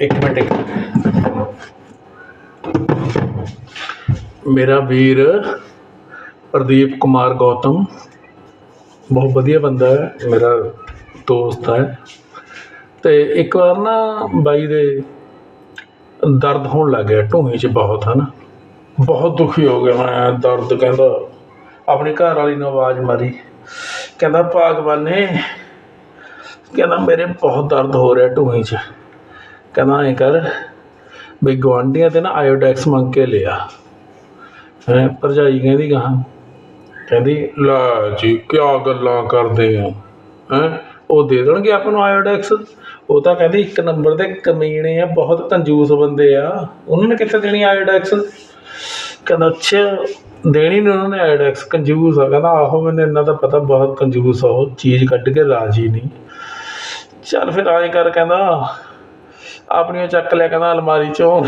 ਇੱਕ ਮਿੰਟ, ਇੱਕ ਮੇਰਾ ਵੀਰ ਪ੍ਰਦੀਪ ਕੁਮਾਰ ਗੌਤਮ ਬਹੁਤ ਵਧੀਆ ਬੰਦਾ ਹੈ, ਮੇਰਾ ਦੋਸਤ ਹੈ। ਅਤੇ ਇੱਕ ਵਾਰ ਨਾ ਬਾਈ ਦੇ ਦਰਦ ਹੋਣ ਲੱਗ ਗਿਆ, ਢੂੰਹੀ 'ਚ ਬਹੁਤ ਹੈ ਨਾ ਬਹੁਤ ਦੁਖੀ ਹੋ ਗਿਆ ਮੈਂ, ਦਰਦ ਕਹਿੰਦਾ ਆਪਣੀ ਘਰ ਵਾਲੀ ਨੂੰ ਆਵਾਜ਼ ਮਾਰੀ। ਕਹਿੰਦਾ, ਭਾਗਵਾਨੇ, ਕਹਿੰਦਾ, ਮੇਰੇ ਬਹੁਤ ਦਰਦ ਹੋ ਰਿਹਾ ਢੂੰਹੀ 'ਚ। ਕਹਿੰਦਾ, ਐਂ ਕਰ, ਵੀ ਗੁਆਂਢੀਆਂ ਤੇ ਨਾ ਆਇਓਡੈਕਸ ਮੰਗ ਕੇ ਲਿਆ। ਹੈਂ, ਭਰਜਾਈ ਕਹਿੰਦੀ, ਗਾਹਾਂ? ਕਹਿੰਦੀ, ਲਾ ਜੀ, ਕਿਆ ਗੱਲਾਂ ਕਰਦੇ ਆ। ਹੈਂ, ਉਹ ਦੇ ਦੇਣਗੇ ਆਪਾਂ ਨੂੰ ਆਇਓਡੈਕਸ? ਉਹ ਤਾਂ ਕਹਿੰਦੀ, ਇੱਕ ਨੰਬਰ ਦੇ ਕਮੀਣੇ ਆ, ਬਹੁਤ ਕੰਜੂਸ ਬੰਦੇ ਆ। ਉਹਨਾਂ ਨੇ ਕਿੱਥੇ ਦੇਣੀ ਆਇਓਡੈਕਸ? ਕਹਿੰਦਾ ਅੱਛਾ ਦੇਣੀ ਨਹੀਂ ਉਹਨਾਂ ਨੇ ਆਇਓਡੈਕਸ ਕੰਜੂਸ ਆ, ਕਹਿੰਦਾ ਆਹੋ ਮੈਨੂੰ ਇਹਨਾਂ ਦਾ ਪਤਾ ਬਹੁਤ ਕੰਜੂਸ ਆ, ਉਹ ਚੀਜ਼ ਕੱਢ ਕੇ ਰਾਜੀ ਨਹੀਂ। ਚੱਲ ਫਿਰ ਆਏ ਕਰ, ਕਹਿੰਦਾ ਆਪਣੀਆਂ ਚੱਕ ਲਿਆ, ਕਹਿੰਦਾ ਅਲਮਾਰੀ ਚੋਂ।